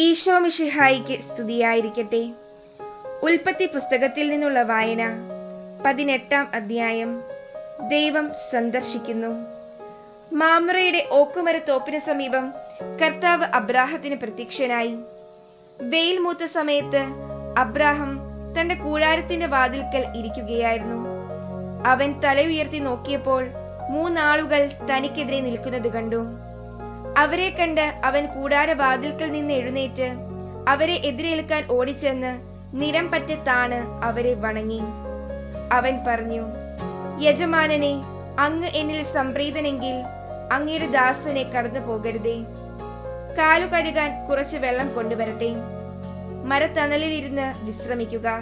ഈശോ മിഷിഹായിക്ക് സ്തുതിയായിരിക്കട്ടെ. ഉൽപ്പത്തി പുസ്തകത്തിൽ നിന്നുള്ള വായന പതിനെട്ടാം അധ്യായം. ദൈവം സന്ദർശിക്കുന്നു. മാമറയുടെ ഓക്കുമരത്തോപ്പിന് സമീപം കർത്താവ് അബ്രാഹത്തിന് പ്രത്യക്ഷനായി. വെയിൽ മൂത്ത സമയത്ത് അബ്രാഹം തന്റെ കൂടാരത്തിന്റെ വാതിൽക്കൽ ഇരിക്കുകയായിരുന്നു. അവൻ തല ഉയർത്തി നോക്കിയപ്പോൾ മൂന്നാളുകൾ തനിക്കെതിരെ നിൽക്കുന്നത് കണ്ടു. അവരെ കണ്ട് അവൻ കൂടാര വാതിൽക്കൽ നിന്ന് എഴുന്നേറ്റ് അവരെ എതിരേൽക്കാൻ ഓടിച്ചെന്ന് നിരം പറ്റത്താണ് താണ് അവരെ വണങ്ങി. അവൻ പറഞ്ഞു യജമാനനെ അങ്ങ് എന്നിൽ സംപ്രീതനെങ്കിൽ അങ്ങയുടെ ദാസനെ കടന്നു പോകരുതേ. കാലു കഴുകാൻ കുറച്ച് വെള്ളം കൊണ്ടുവരട്ടെ. മരത്തണലിലിരുന്ന് വിശ്രമിക്കുക.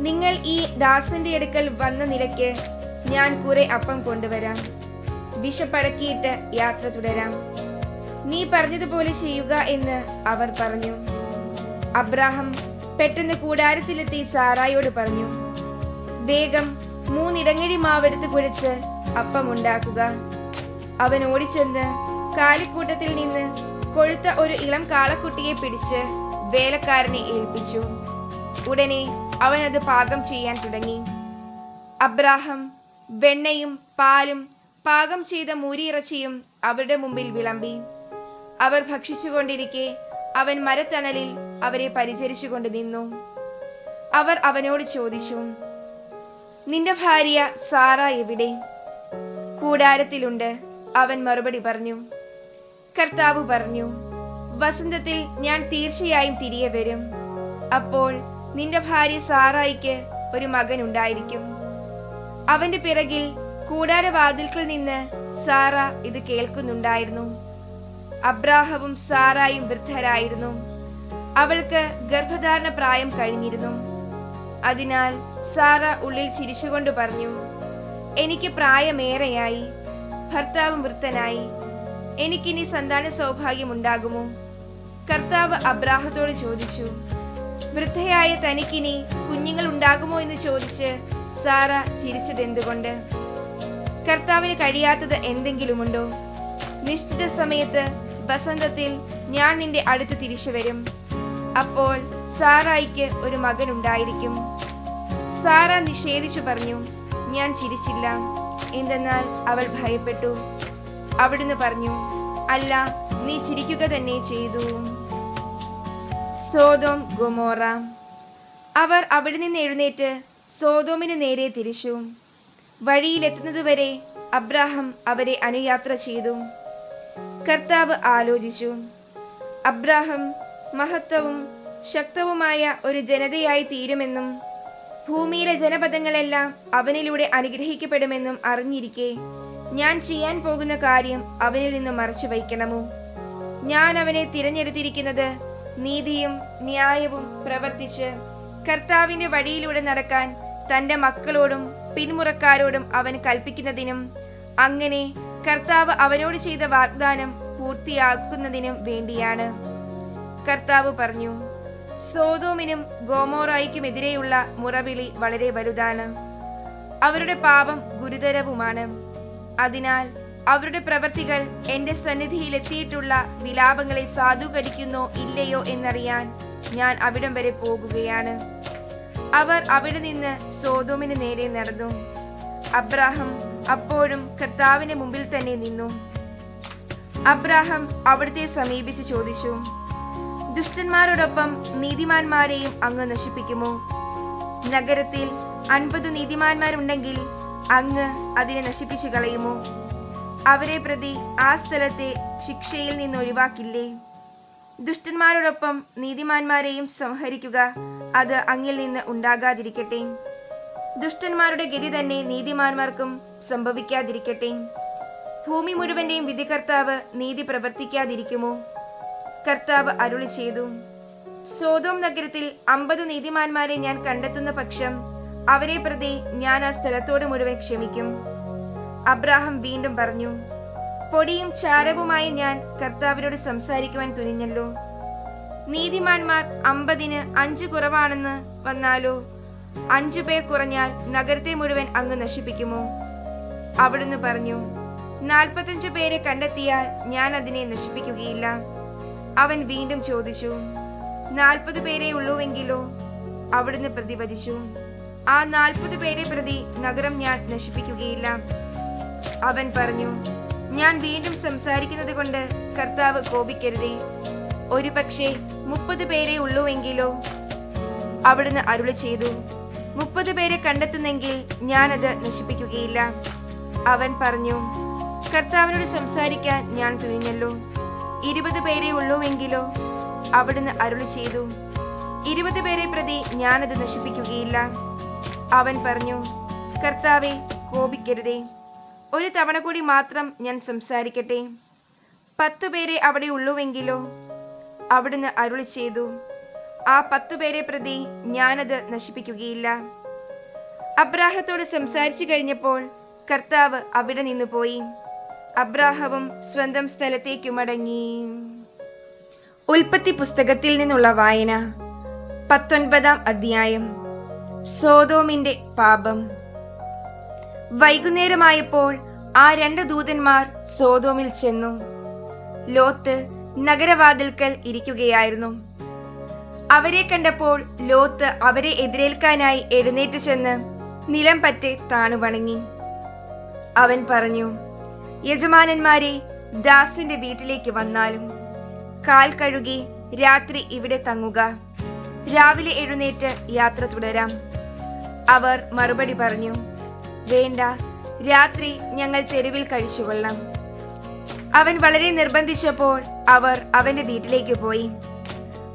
നിങ്ങൾ ഈ ദാസന്റെ അടുക്കൽ വന്ന നിലയ്ക്ക് ഞാൻ കുറെ അപ്പം കൊണ്ടുവരാം. വിഷപ്പടക്കിയിട്ട് യാത്ര തുടരാം. നീ പറഞ്ഞതുപോലെ ചെയ്യുക എന്ന് അവർ പറഞ്ഞു. അബ്രാഹം പെട്ടെന്ന് കൂടാരത്തിലെത്തി സാറായോട് പറഞ്ഞു വേഗം മൂന്നിടങ്ങഴി മാവെടുത്ത് കുഴച്ച് അപ്പമുണ്ടാക്കുക അവൻ ഓടിച്ചെന്ന് കാലിക്കൂട്ടത്തിൽ നിന്ന് കൊഴുത്ത ഒരു ഇളം കാളക്കുട്ടിയെ പിടിച്ച് വേലക്കാരനെ ഏൽപ്പിച്ചു. ഉടനെ അവൻ അത് പാകം ചെയ്യാൻ തുടങ്ങി. അബ്രാഹം വെണ്ണയും പാലും പാകം ചെയ്ത മൂരിയിറച്ചിയും അവരുടെ മുമ്പിൽ വിളമ്പി. അവർ ഭക്ഷിച്ചുകൊണ്ടിരിക്കെ അവൻ മരത്തണലിൽ അവരെ പരിചരിച്ചുകൊണ്ട് നിന്നു. അവർ അവനോട് ചോദിച്ചു നിന്റെ ഭാര്യ സാറ എവിടെ? കൂടാരത്തിലുണ്ട്. അവൻ മറുപടി പറഞ്ഞു കർത്താവ് പറഞ്ഞു വസന്തത്തിൽ ഞാൻ തീർച്ചയായും തിരികെ വരും. അപ്പോൾ നിന്റെ ഭാര്യ സാറായിക്ക് ഒരു മകൻ ഉണ്ടായിരിക്കും. അവന്റെ പിറകിൽ കൂടാരവാതിൽക്കൽ നിന്ന് സാറ ഇത് കേൾക്കുന്നുണ്ടായിരുന്നു. അബ്രാഹവും സാറായും വൃദ്ധരായിരുന്നു. അവൾക്ക് ഗർഭധാരണ പ്രായം കഴിഞ്ഞിരുന്നു. അതിനാൽ സാറ ഉള്ളിൽ ചിരിച്ചുകൊണ്ട് പറഞ്ഞു എനിക്ക് പ്രായമേറെയായി. ഭർത്താവും വൃത്തനായി എനിക്കിനി സന്താന സൗഭാഗ്യം ഉണ്ടാകുമോ കർത്താവ് അബ്രാഹത്തോട് ചോദിച്ചു വൃദ്ധയായ തനിക്കിനി കുഞ്ഞുങ്ങൾ ഉണ്ടാകുമോ എന്ന് ചോദിച്ച് സാറ ചിരിച്ചതെന്തുകൊണ്ട്? കർത്താവിന് കഴിയാത്തത് എന്തെങ്കിലുമുണ്ടോ? നിശ്ചിത സമയത്ത് വസന്തത്തിൽ ഞാൻ നിന്റെ അടുത്ത് തിരിച്ചു വരും. അപ്പോൾ സാറായിക്ക് ഒരു മകൻ ഉണ്ടായിരിക്കും. സാറ നിഷേധിച്ചു പറഞ്ഞു ഞാൻ ചിരിച്ചില്ല. എന്തെന്നാൽ അവൾ ഭയപ്പെട്ടു. അവിടുന്ന് പറഞ്ഞു അല്ല നീ ചിരിക്കുക തന്നെ ചെയ്തു. സോതോം ഗൊമോറ. അവർ അവിടെ നിന്ന് എഴുന്നേറ്റ് സോതോമിന് നേരെ തിരിച്ചു. വഴിയിലെത്തുന്നതുവരെ അബ്രാഹം അവരെ അനുയാത്ര ചെയ്തു. കർത്താവ് ആലോചിച്ചു. അബ്രാഹം മഹത്വവും ശക്തവുമായ ഒരു ജനതയായി തീരുമെന്നും ഭൂമിയിലെ ജനപദങ്ങളെല്ലാം അവനിലൂടെ അനുഗ്രഹിക്കപ്പെടുമെന്നും അറിഞ്ഞിരിക്കെ ഞാൻ ചെയ്യാൻ പോകുന്ന കാര്യം അവനിൽ നിന്ന് മറച്ചു വയ്ക്കണമോ? ഞാൻ അവനെ തിരഞ്ഞെടുത്തിരിക്കുന്നത് നീതിയും ന്യായവും പ്രവർത്തിച്ച് കർത്താവിന്റെ വഴിയിലൂടെ നടക്കാൻ തന്റെ മക്കളോടും പിന്മുറക്കാരോടും അവൻ കൽപ്പിക്കുന്നതിനും അങ്ങനെ കർത്താവ് അവനോട് ചെയ്ത വാഗ്ദാനം പൂർത്തിയാക്കുന്നതിനും വേണ്ടിയാണ്. കർത്താവ് പറഞ്ഞു സോതോമിനും ഗോമോറായിക്കുമെതിരെയുള്ള മുറവിളി വളരെ വലുതാണ്. അവരുടെ പാപം ഗുരുതരവുമാണ്. അതിനാൽ അവരുടെ പ്രവർത്തികൾ എന്റെ സന്നിധിയിലെത്തിയിട്ടുള്ള വിലാപങ്ങളെ സാധൂകരിക്കുന്നോ ഇല്ലയോ എന്നറിയാൻ ഞാൻ അവിടം വരെ പോകുകയാണ്. അവർ അവിടെ നിന്ന് സോതോമിന് നേരെ നടന്നു. അബ്രാഹം അപ്പോഴും കർത്താവിന് മുമ്പിൽ തന്നെ നിന്നു. അബ്രാഹം അവിടുത്തെ സമീപിച്ച് ചോദിച്ചു ദുഷ്ടന്മാരോടൊപ്പം നീതിമാന്മാരെയും അങ്ങ് നശിപ്പിക്കുമോ? നഗരത്തിൽ അൻപത് നീതിമാന്മാരുണ്ടെങ്കിൽ അങ്ങ് അതിനെ നശിപ്പിച്ചു കളയുമോ? അവരെ പ്രതി ആ സ്ഥലത്തെ ശിക്ഷയിൽ നിന്ന് ഒഴിവാക്കില്ലേ? ദുഷ്ടന്മാരോടൊപ്പം നീതിമാന്മാരെയും സംഹരിക്കുക അത് അങ്ങിൽ നിന്ന് ഉണ്ടാകാതിരിക്കട്ടെ. ദുഷ്ടന്മാരുടെ ഗതി തന്നെ നീതിമാന്മാർക്കും സംഭവിക്കാതിരിക്കട്ടെ. ഭൂമി മുഴുവന്റെയും വിധികർത്താവ് നീതി പ്രവർത്തിക്കാതിരിക്കുമോ? കർത്താവ് അരുളി ചെയ്തു. സോതോം നഗരത്തിൽ അമ്പത് നീതിമാന്മാരെ ഞാൻ കണ്ടെത്തുന്ന പക്ഷം അവരെ പ്രതി ഞാൻ ആ സ്ഥലത്തോട് മുഴുവൻ ക്ഷമിക്കും. അബ്രാഹം വീണ്ടും പറഞ്ഞു പൊടിയും ചാരവുമായി ഞാൻ കർത്താവിനോട് സംസാരിക്കുവാൻ തുനിഞ്ഞല്ലോ. നീതിമാന്മാർ അമ്പതിന് അഞ്ച് കുറവാണെന്ന് വന്നാലോ? അഞ്ചു പേർ കുറഞ്ഞാൽ നഗരത്തെ മുഴുവൻ അങ്ങ് നശിപ്പിക്കുമോ? അവിടുന്ന് പറഞ്ഞു നാൽപ്പത്തഞ്ചു പേരെ കണ്ടെത്തിയാൽ ഞാൻ അതിനെ നശിപ്പിക്കുകയില്ല. അവൻ വീണ്ടും ചോദിച്ചു നാൽപ്പത് പേരെ ഉള്ളുവെങ്കിലോ? അവിടുന്ന് പ്രതിവചിച്ചു ആ നാൽപ്പത് പേരെ പ്രതി നഗരം ഞാൻ നശിപ്പിക്കുകയില്ല. അവൻ പറഞ്ഞു ഞാൻ വീണ്ടും സംസാരിക്കുന്നത് കൊണ്ട് കർത്താവ് കോപിക്കരുതേ. ഒരു പക്ഷേ മുപ്പത് പേരെ ഉള്ളുവെങ്കിലോ? അവിടുന്ന് അരുളി ചെയ്തു മുപ്പത് പേരെ കണ്ടെത്തുന്നെങ്കിൽ ഞാനത് നശിപ്പിക്കുകയില്ല. അവൻ പറഞ്ഞു കർത്താവിനോട് സംസാരിക്കാൻ ഞാൻ തുനിഞ്ഞല്ലോ. ഇരുപത് പേരെ ഉള്ളുവെങ്കിലോ? അവിടുന്ന് അരുളി ചെയ്തു ഇരുപത് പേരെ പ്രതി ഞാനത് നശിപ്പിക്കുകയില്ല. അവൻ പറഞ്ഞു കർത്താവെ കോപിക്കരുതേ. ഒരു തവണ കൂടി മാത്രം ഞാൻ സംസാരിക്കട്ടെ. പത്തു പേരെ അവിടെ ഉള്ളുവെങ്കിലോ? അവിടുന്ന് അരുളി ചെയ്തു. ആ പത്തുപേരെ പ്രതി ഞാനത് നശിപ്പിക്കുകയില്ല. അബ്രാഹത്തോട് സംസാരിച്ചു കഴിഞ്ഞപ്പോൾ കർത്താവ് അവിടെ നിന്ന് പോയി. അബ്രാഹവും സ്വന്തം സ്ഥലത്തേക്ക് മടങ്ങി. ഉൽപ്പത്തി പുസ്തകത്തിൽ നിന്നുള്ള വായന പത്തൊൻപതാം അധ്യായം സോതോമിന്റെ പാപം. വൈകുന്നേരമായപ്പോൾ ആ രണ്ട് ദൂതന്മാർ സോതോമിൽ ചെന്നു. ലോത്ത് നഗരവാതിൽക്കൽ ഇരിക്കുകയായിരുന്നു. അവരെ കണ്ടപ്പോൾ ലോത്ത് അവരെ എതിരേൽക്കാനായി എഴുന്നേറ്റ് ചെന്ന് നിലം പറ്റെ താണു വണങ്ങി. അവൻ പറഞ്ഞു യജമാനന്മാരെ ദാസിന്റെ വീട്ടിലേക്ക് വന്നാലും കാൽ കഴുകി രാത്രി ഇവിടെ തങ്ങുക. രാവിലെ എഴുന്നേറ്റ് യാത്ര തുടരാം. അവർ മറുപടി പറഞ്ഞു വേണ്ട രാത്രി ഞങ്ങൾ തെരുവിൽ കഴിച്ചുകൊള്ളാം. അവൻ വളരെ നിർബന്ധിച്ചപ്പോൾ അവർ അവന്റെ വീട്ടിലേക്ക് പോയി.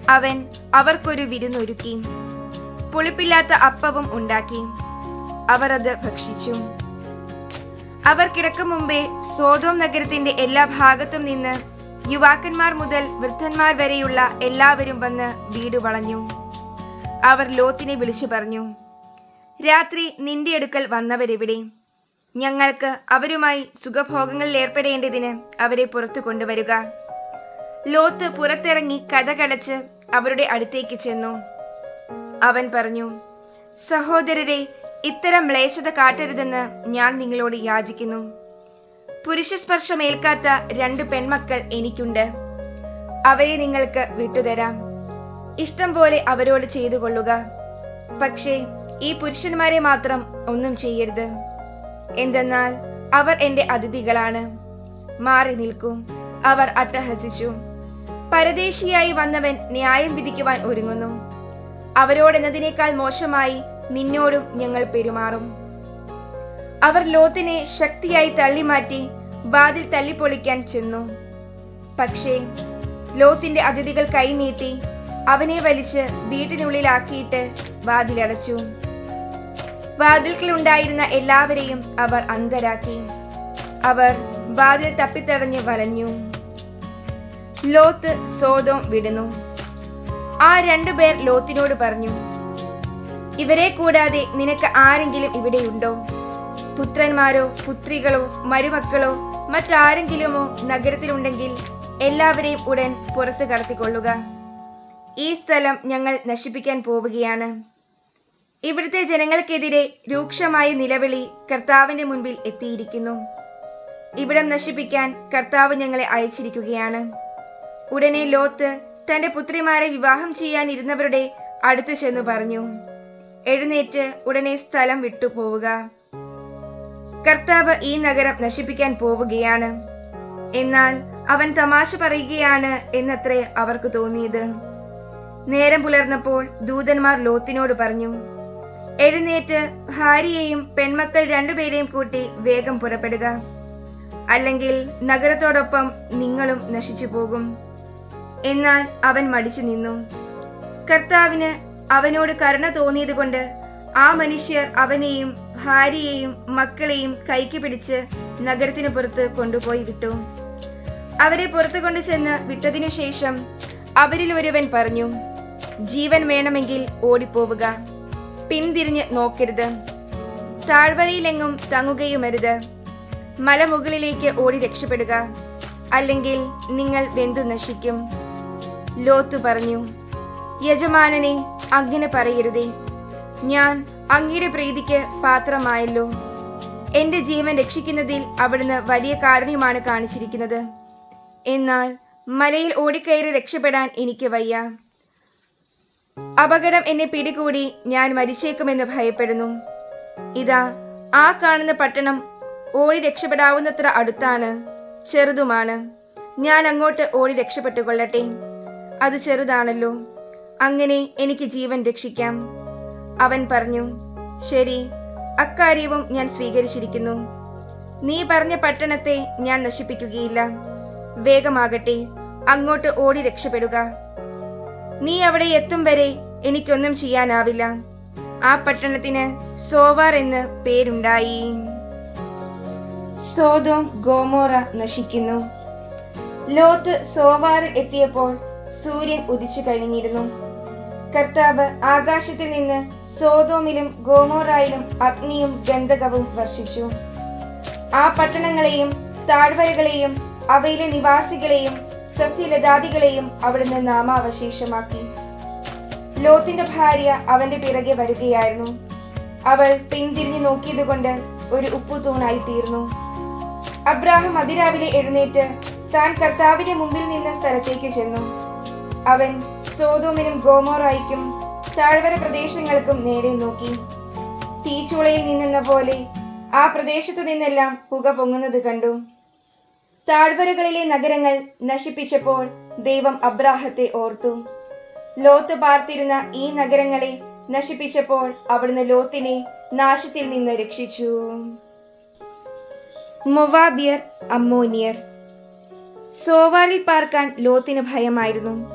അവൻ അവർക്കൊരു വിരുന്നൊരുക്കി. പുളിപ്പില്ലാത്ത അപ്പവും ഉണ്ടാക്കി. അവർ അത് ഭക്ഷിച്ചു. അവർ കിടക്കും മുമ്പേ സോതോം നഗരത്തിന്റെ എല്ലാ ഭാഗത്തും നിന്ന് യുവാക്കന്മാർ മുതൽ വൃദ്ധന്മാർ വരെയുള്ള എല്ലാവരും വന്ന് വീട് വളഞ്ഞു. അവർ ലോത്തിനെ വിളിച്ചു പറഞ്ഞു രാത്രി നിന്റെ അടുക്കൽ വന്നവരെവിടെ? ഞങ്ങൾക്ക് അവരുമായി സുഖഭോഗങ്ങളിൽ ഏർപ്പെടേണ്ടതിന് അവരെ പുറത്തു കൊണ്ടുവരിക. ലോത്ത് പുറത്തിറങ്ങി കഥകടച്ച് അവരുടെ അടുത്തേക്ക് ചെന്നു. അവൻ പറഞ്ഞു സഹോദരരെ ഇത്തരം മ്ലേച്ഛത കാട്ടരുതെന്ന് ഞാൻ നിങ്ങളോട് യാചിക്കുന്നു. പുരുഷ പുരുഷസ്പർശമേൽക്കാത്ത രണ്ട് പെൺമക്കൾ എനിക്കുണ്ട്. അവരെ നിങ്ങൾക്ക് വിട്ടുതരാം. ഇഷ്ടം പോലെ അവരോട് ചെയ്തു കൊള്ളുക പക്ഷേ ഈ പുരുഷന്മാരെ മാത്രം ഒന്നും ചെയ്യരുത്. എന്തെന്നാൽ അവർ എന്റെ അതിഥികളാണ്. മാറി നിൽക്കും. അവർ അട്ടഹസിച്ചു. പരദേശിയായി വന്നവൻ ന്യായം വിധിക്കുവാൻ ഒരുങ്ങുന്നു. അവരോടെന്നതിനേക്കാൾ മോശമായി നിന്നോടും ഞങ്ങൾ പെരുമാറും. അവർ ലോത്തിനെ ശക്തിയായി തള്ളിമാറ്റി വാതിൽ തല്ലിപ്പൊളിക്കാൻ ചെന്നു. പക്ഷേ ലോത്തിന്റെ അതിഥികൾ കൈനീട്ടി അവനെ വലിച്ച് വീട്ടിനുള്ളിലാക്കിയിട്ട് വാതിലടച്ചു. വാതിൽക്കലുണ്ടായിരുന്ന എല്ലാവരെയും അവർ അന്തരാക്കി. അവർ വാതിൽ തപ്പിത്തടഞ്ഞ് വലഞ്ഞു. ലോത്ത് സോതോം വിടുന്നു. ആ രണ്ടു പേർ ലോത്തിനോട് പറഞ്ഞു ഇവരെ കൂടാതെ നിനക്ക് ആരെങ്കിലും ഇവിടെയുണ്ടോ? പുത്രന്മാരോ പുത്രികളോ മരുമക്കളോ മറ്റാരെങ്കിലുമോ നഗരത്തിലുണ്ടെങ്കിൽ എല്ലാവരെയും ഉടൻ പുറത്തു കടത്തിക്കൊള്ളുക. ഈ സ്ഥലം ഞങ്ങൾ നശിപ്പിക്കാൻ പോവുകയാണ്. ഇവിടുത്തെ ജനങ്ങൾക്കെതിരെ രൂക്ഷമായ നിലവിളി കർത്താവിന്റെ മുൻപിൽ എത്തിയിരിക്കുന്നു. ഇവിടം നശിപ്പിക്കാൻ കർത്താവ് ഞങ്ങളെ അയച്ചിരിക്കുകയാണ്. ഉടനെ ലോത്ത് തന്റെ പുത്രിമാരെ വിവാഹം ചെയ്യാനിരുന്നവരുടെ അടുത്തു ചെന്ന് പറഞ്ഞു എഴുന്നേറ്റ് ഉടനെ സ്ഥലം വിട്ടുപോവുക. കർത്താവ് ഈ നഗരം നശിപ്പിക്കാൻ പോവുകയാണ്. എന്നാൽ അവൻ തമാശ പറയുകയാണ് എന്നത്രേ അവർക്ക് തോന്നിയത്. നേരം പുലർന്നപ്പോൾ ദൂതന്മാർ ലോത്തിനോട് പറഞ്ഞു എഴുന്നേറ്റ് ഭാര്യയെയും പെൺമക്കൾ രണ്ടുപേരെയും കൂട്ടി വേഗം പുറപ്പെടുക. അല്ലെങ്കിൽ നഗരത്തോടൊപ്പം നിങ്ങളും നശിച്ചു പോകും. എന്നാൽ അവൻ മടിച്ചു നിന്നു. കർത്താവിന് അവനോട് കരുണ തോന്നിയതുകൊണ്ട് ആ മനുഷ്യർ അവനെയും ഭാര്യയെയും മക്കളെയും കൈക്ക് പിടിച്ച് നഗരത്തിന് പുറത്ത് കൊണ്ടുപോയി വിട്ടു. അവരെ പുറത്തു കൊണ്ടു ചെന്ന് വിട്ടതിനു ശേഷം അവരിൽ ഒരുവൻ പറഞ്ഞു ജീവൻ വേണമെങ്കിൽ ഓടിപ്പോവുക. പിന്തിരിഞ്ഞ് നോക്കരുത്. താഴ്വരയിലെങ്ങും തങ്ങുകയുമരുത്. മലമുകളിലേക്ക് ഓടി രക്ഷപ്പെടുക. അല്ലെങ്കിൽ നിങ്ങൾ വെന്തു നശിക്കും. ലോത്ത് പറഞ്ഞു യജമാനനെ അങ്ങനെ പറയരുതേ. ഞാൻ അങ്ങയുടെ പ്രീതിക്ക് പാത്രമായല്ലോ. എന്റെ ജീവൻ രക്ഷിക്കുന്നതിൽ അവിടുന്ന് വലിയ കാരുണ്യമാണ് കാണിച്ചിരിക്കുന്നത്. എന്നാൽ മലയിൽ ഓടിക്കയറി രക്ഷപ്പെടാൻ എനിക്ക് വയ്യ. അപകടം എന്നെ പിടികൂടി ഞാൻ മരിച്ചേക്കുമെന്ന് ഭയപ്പെടുന്നു. ഇതാ ആ കാണുന്ന പട്ടണം ഓടി രക്ഷപ്പെടാവുന്നത്ര അടുത്താണ് ചെറുതുമാണ്. ഞാൻ അങ്ങോട്ട് ഓടി രക്ഷപ്പെട്ടുകൊള്ളട്ടെ. അത് ചെറുതാണല്ലോ. അങ്ങനെ എനിക്ക് ജീവൻ രക്ഷിക്കാം. അവൻ പറഞ്ഞു ശരി അക്കാര്യവും ഞാൻ സ്വീകരിച്ചിരിക്കുന്നു. നീ പറഞ്ഞ പട്ടണത്തെ ഞാൻ നശിപ്പിക്കുകയില്ല. വേഗമാകട്ടെ അങ്ങോട്ട് ഓടി രക്ഷപ്പെടുക. നീ അവിടെ എത്തും വരെ എനിക്കൊന്നും ചെയ്യാനാവില്ല. ആ പട്ടണത്തിന് സോവാർ എന്ന് പേരുണ്ടായി. സോതോം ഗോമോറ നശിക്കുന്നു. ലോത്ത് സോവാറിൽ എത്തിയപ്പോൾ സൂര്യൻ ഉദിച്ചു കഴിഞ്ഞിരുന്നു. കർത്താവ് ആകാശത്തിൽ നിന്ന് സോതോമിലും ഗോമോറായിലും അഗ്നിയും ഗന്ധകവും വർഷിച്ചു. ആ പട്ടണങ്ങളെയും താഴ്വരകളെയും അവയിലെ നിവാസികളെയും സസ്യലതാദികളെയും അവിടുന്ന് നാമാവശേഷമാക്കി ലോത്തിന്റെ ഭാര്യ അവന്റെ പിറകെ വരികയായിരുന്നു. അവൾ പിന്തിരിഞ്ഞു നോക്കിയതുകൊണ്ട് ഒരു ഉപ്പുതൂണായി തീർന്നു. അബ്രാഹം അതിരാവിലെ എഴുന്നേറ്റ് താൻ കർത്താവിന്റെ മുമ്പിൽ നിന്ന സ്ഥലത്തേക്ക് ചെന്നു. അവൻ സോതോമിനും ഗോമോറായിക്കും താഴ്വര പ്രദേശങ്ങൾക്കും നേരെ നോക്കി. തീച്ചുളയിൽ നിന്നെന്ന പോലെ ആ പ്രദേശത്തു നിന്നെല്ലാം പുക പൊങ്ങുന്നത് കണ്ടു. താഴ്വരകളിലെ നഗരങ്ങൾ നശിപ്പിച്ചപ്പോൾ ദൈവം അബ്രാഹത്തെ ഓർത്തു. ലോത്ത് പാർത്തിരുന്ന ഈ നഗരങ്ങളെ നശിപ്പിച്ചപ്പോൾ അവിടുന്ന് ലോത്തിനെ നാശത്തിൽ നിന്ന് രക്ഷിച്ചു. മൊവാബിയർ അമ്മോനിയർ. സോവാറിൽ പാർക്കാൻ ലോത്തിന് ഭയമായിരുന്നു.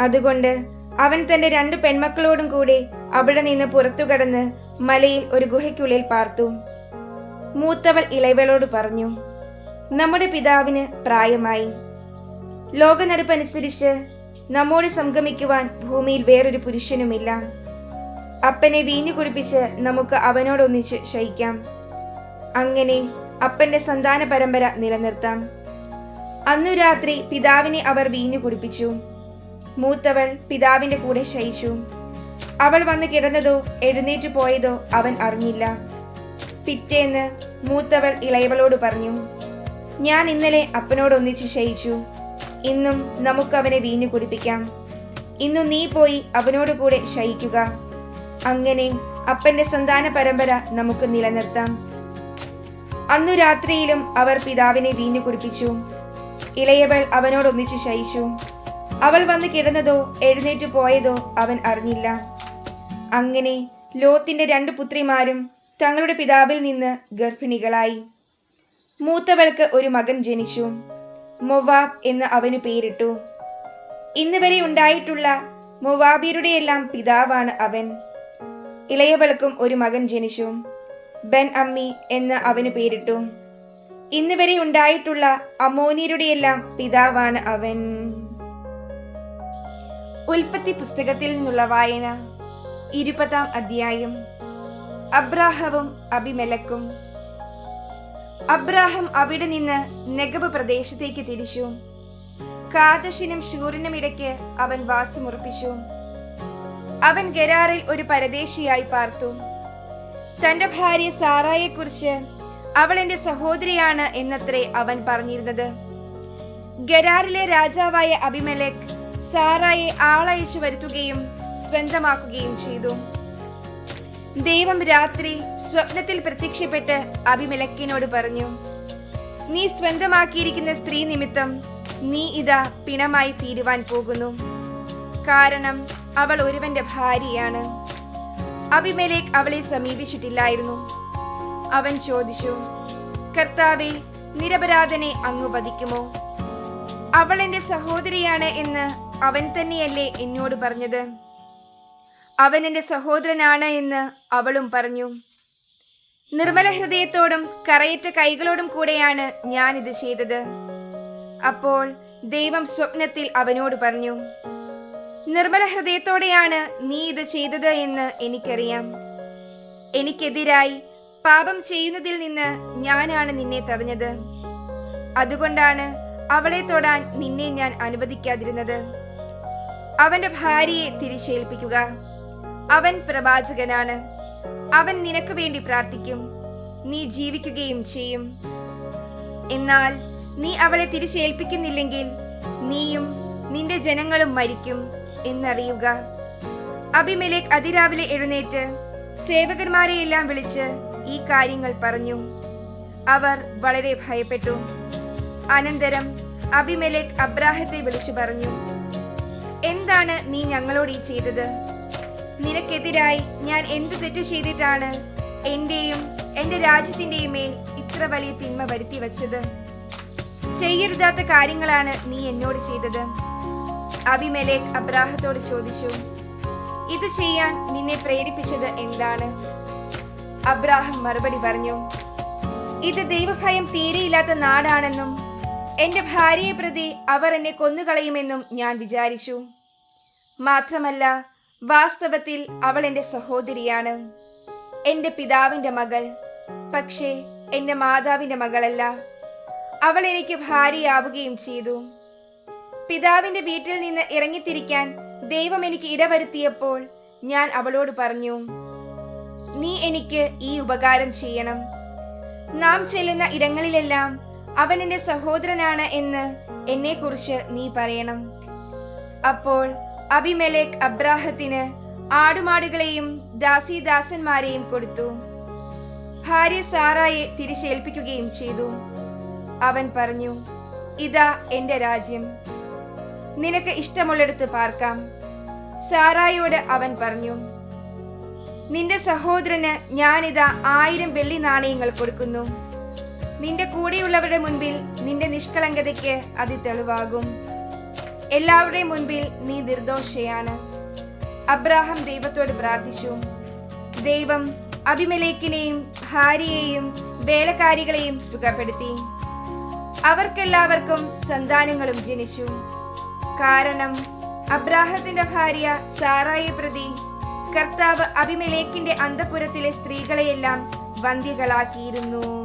അതുകൊണ്ട് അവൻ തന്റെ രണ്ട് പെൺമക്കളോടും കൂടെ അവിടെ നിന്ന് പുറത്തു കടന്ന് മലയിൽ ഒരു ഗുഹയ്ക്കുള്ളിൽ പാർത്തു. മൂത്തവൾ ഇളയവളോട് പറഞ്ഞു നമ്മുടെ പിതാവിന് പ്രായമായി. ലോകനടപ്പനുസരിച്ച് നമ്മോട് സംഗമിക്കുവാൻ ഭൂമിയിൽ വേറൊരു പുരുഷനുമില്ല. അപ്പനെ വീഞ്ഞു കുടിപ്പിച്ച് നമുക്ക് അവനോടൊന്നിച്ച് ശയിക്കാം. അങ്ങനെ അപ്പന്റെ സന്താന പരമ്പര നിലനിർത്താം. അന്നു രാത്രി പിതാവിനെ അവർ വീഞ്ഞു കുടിപ്പിച്ചു. മൂത്തവൾ പിതാവിന്റെ കൂടെ ശയിച്ചു. അവൾ വന്ന് കിടന്നതോ എഴുന്നേറ്റ് പോയതോ അവൻ അറിഞ്ഞില്ല. പിറ്റേന്ന് മൂത്തവൾ ഇളയവളോട് പറഞ്ഞു ഞാൻ ഇന്നലെ അപ്പനോട് അപ്പനോടൊന്നിച്ച് ശയിച്ചു. ഇന്നും നമുക്ക് അവനെ വീഞ്ഞു കുടിപ്പിക്കാം. ഇന്നു നീ പോയി അവനോട് കൂടെ ശയിക്കുക. അങ്ങനെ അപ്പന്റെ സന്താന പരമ്പര നമുക്ക് നിലനിർത്താം. അന്നു രാത്രിയിലും അവർ പിതാവിനെ വീഞ്ഞു കുടിപ്പിച്ചു. ഇളയവൾ അവനോടൊന്നിച്ച് ശയിച്ചു. അവൾ വന്ന് കിടന്നതോ എഴുന്നേറ്റ് പോയതോ അവൻ അറിഞ്ഞില്ല. അങ്ങനെ ലോത്തിന്റെ രണ്ട് പുത്രിമാരും തങ്ങളുടെ പിതാവിൽ നിന്ന് ഗർഭിണികളായി. മൂത്തവൾക്ക് ഒരു മകൻ ജനിച്ചു. മൊവാബ് എന്ന് അവന് പേരിട്ടു. ഇന്ന് വരെ ഉണ്ടായിട്ടുള്ള മൊവാബിയരുടെയെല്ലാം പിതാവാണ് അവൻ. ഇളയവൾക്കും ഒരു മകൻ ജനിച്ചു. ബെൻ അമ്മി എന്ന് അവന് പേരിട്ടു. ഇന്ന് വരെ ഉണ്ടായിട്ടുള്ള അമോനിയരുടെയെല്ലാം പിതാവാണ് അവൻ. ഉൽപ്പത്തി പുസ്തകത്തിൽ നിന്നുള്ള വായന ഇരുപതാം അധ്യായം. അബ്രാഹവും അബിമെലക്കും. അബ്രാഹം അവിടെ നിന്ന് നെഗബ് പ്രദേശത്തേക്ക് തിരിച്ചു. കാദശിനും ഷൂറിനും ഇടയ്ക്ക് അവൻ വാസമുറപ്പിച്ചു. അവൻ ഗരാറിൽ ഒരു പരദേശിയായി പാർത്തു. തന്റെ ഭാര്യ സാറായെക്കുറിച്ച് അവൾ എന്റെ സഹോദരിയാണ് എന്നത്രേ അവൻ പറഞ്ഞിരുന്നത്. ഗരാറിലെ രാജാവായ അഭിമലക് സാറായെ ആളയച്ചു വരുത്തുകയും സ്വന്തമാക്കുകയും ചെയ്തു. ദൈവം രാത്രി സ്വപ്നത്തിൽ പ്രത്യക്ഷപ്പെട്ട് അഭിമലക്കിനോട് പറഞ്ഞു നീ സ്വന്തമാക്കിയിരിക്കുന്ന സ്ത്രീ നിമിത്തം നീ ഇതാ പിണമായി തീരുവാൻ പോകുന്നു. കാരണം അവൾ ഒരുവന്റെ ഭാര്യയാണ്. അഭിമലേഖ് അവളെ സമീപിച്ചിട്ടില്ലായിരുന്നു. അവൻ ചോദിച്ചു കർത്താവെ നിരപരാധനെ അങ്ങ് വധിക്കുമോ? അവൾ എന്റെ സഹോദരിയാണ് എന്ന് അവൻ തന്നെയല്ലേ എന്നോട് പറഞ്ഞത്? അവൻ എന്റെ സഹോദരനാണ് എന്ന് അവളും പറഞ്ഞു. നിർമ്മല ഹൃദയത്തോടും കറയറ്റ കൈകളോടും കൂടെയാണ് ഞാൻ ഇത് ചെയ്തത്. അപ്പോൾ ദൈവം സ്വപ്നത്തിൽ അവനോട് പറഞ്ഞു നിർമ്മല ഹൃദയത്തോടെയാണ് നീ ഇത് ചെയ്തത് എന്ന് എനിക്കറിയാം. എനിക്കെതിരായി പാപം ചെയ്യുന്നതിൽ നിന്ന് ഞാനാണ് നിന്നെ തടഞ്ഞത്. അതുകൊണ്ടാണ് അവളെ തൊടാൻ നിന്നെ ഞാൻ അനുവദിക്കാതിരുന്നത്. അവന്റെ ഭാര്യയെ തിരിച്ചേൽപ്പിക്കുക. അവൻ പ്രവാചകനാണ്. അവൻ നിനക്ക് വേണ്ടി പ്രാർത്ഥിക്കും. നീ ജീവിക്കുകയും ചെയ്യും. എന്നാൽ നീ അവളെ തിരിച്ചേൽപ്പിക്കുന്നില്ലെങ്കിൽ നീയും നിന്റെ ജനങ്ങളും മരിക്കും എന്നറിയുക. അഭിമലേഖ് അതിരാവിലെ എഴുന്നേറ്റ് സേവകന്മാരെയെല്ലാം വിളിച്ച് ഈ കാര്യങ്ങൾ പറഞ്ഞു. അവർ വളരെ ഭയപ്പെട്ടു. അനന്തരം അഭിമലേഖ് അബ്രാഹത്തെ വിളിച്ചു പറഞ്ഞു. എന്താണ് നീ ഞങ്ങളോട് ഈ ചെയ്തത്? നിനക്കെതിരായി ഞാൻ എന്ത് തെറ്റ് ചെയ്തിട്ടാണ് എന്റെയും എന്റെ രാജ്യത്തിന്റെയും മേൽ ഇത്ര വലിയ തിന്മ വരുത്തി വച്ചത്? ചെയ്യരുതാത്ത കാര്യങ്ങളാണ് നീ എന്നോട് ചെയ്തത്. അബിമലേഖ് അബ്രാഹത്തോട് ചോദിച്ചു ഇത് ചെയ്യാൻ നിന്നെ പ്രേരിപ്പിച്ചത് എന്താണ്? അബ്രാഹം മറുപടി പറഞ്ഞു ഇത് ദൈവഭയം തീരെയില്ലാത്ത നാടാണെന്നും എന്റെ ഭാര്യയെ പ്രതി അവർ എന്നെ കൊന്നുകളയുമെന്നും ഞാൻ വിചാരിച്ചു. മാത്രമല്ല വാസ്തവത്തിൽ അവൾ എന്റെ സഹോദരിയാണ്. എന്റെ പിതാവിന്റെ മകൾ. പക്ഷേ എന്റെ മാതാവിന്റെ മകളല്ല. അവൾ എനിക്ക് ഭാര്യയാവുകയും ചെയ്തു. പിതാവിന്റെ വീട്ടിൽ നിന്ന് ഇറങ്ങിത്തിരിക്കാൻ ദൈവം എനിക്ക് ഇടവരുത്തിയപ്പോൾ ഞാൻ അവളോട് പറഞ്ഞു നീ എനിക്ക് ഈ ഉപകാരം ചെയ്യണം. നാം ചെല്ലുന്ന ഇടങ്ങളിലെല്ലാം അവൻ എന്റെ സഹോദരനാണ് എന്ന് എന്നെക്കുറിച്ച് നീ പറയണം. അപ്പോൾ അബിമെലേക്ക് അബ്രാഹത്തിന് ആടുമാടുകളെയും ദാസിദാസന്മാരെയും കൊടുത്തു. ഭാര്യ സാറായെ തിരിച്ചേൽപ്പിക്കുകയും ചെയ്തു. അവൻ പറഞ്ഞു ഇതാ എന്റെ രാജ്യം. നിനക്ക് ഇഷ്ടമുള്ളിടത്ത് പാർക്കാം. സാറായോട് അവൻ പറഞ്ഞു നിന്റെ സഹോദരന് ഞാനിതാ ആയിരം വെള്ളി നാണയങ്ങൾ കൊടുക്കുന്നു. നിന്റെ കൂടെയുള്ളവരുടെ മുൻപിൽ നിന്റെ നിഷ്കളങ്കതയ്ക്ക് അത് തെളിവാകും എല്ലാവരുടെയും മുൻപിൽ നീ നിർദോഷയാണ്. അബ്രാഹം ദൈവത്തോട് പ്രാർത്ഥിച്ചു. ദൈവം അഭിമലേക്കിനെയും ഭാര്യയെയും വേലക്കാരികളെയും സുഖപ്പെടുത്തി. അവർക്കെല്ലാവർക്കും സന്താനങ്ങളും ജനിച്ചു. കാരണം അബ്രാഹത്തിന്റെ ഭാര്യ സാറായെ പ്രതി കർത്താവ് അഭിമലേക്കിന്റെ അന്തപുരത്തിലെ സ്ത്രീകളെയെല്ലാം വന്ധ്യകളാക്കിയിരുന്നു.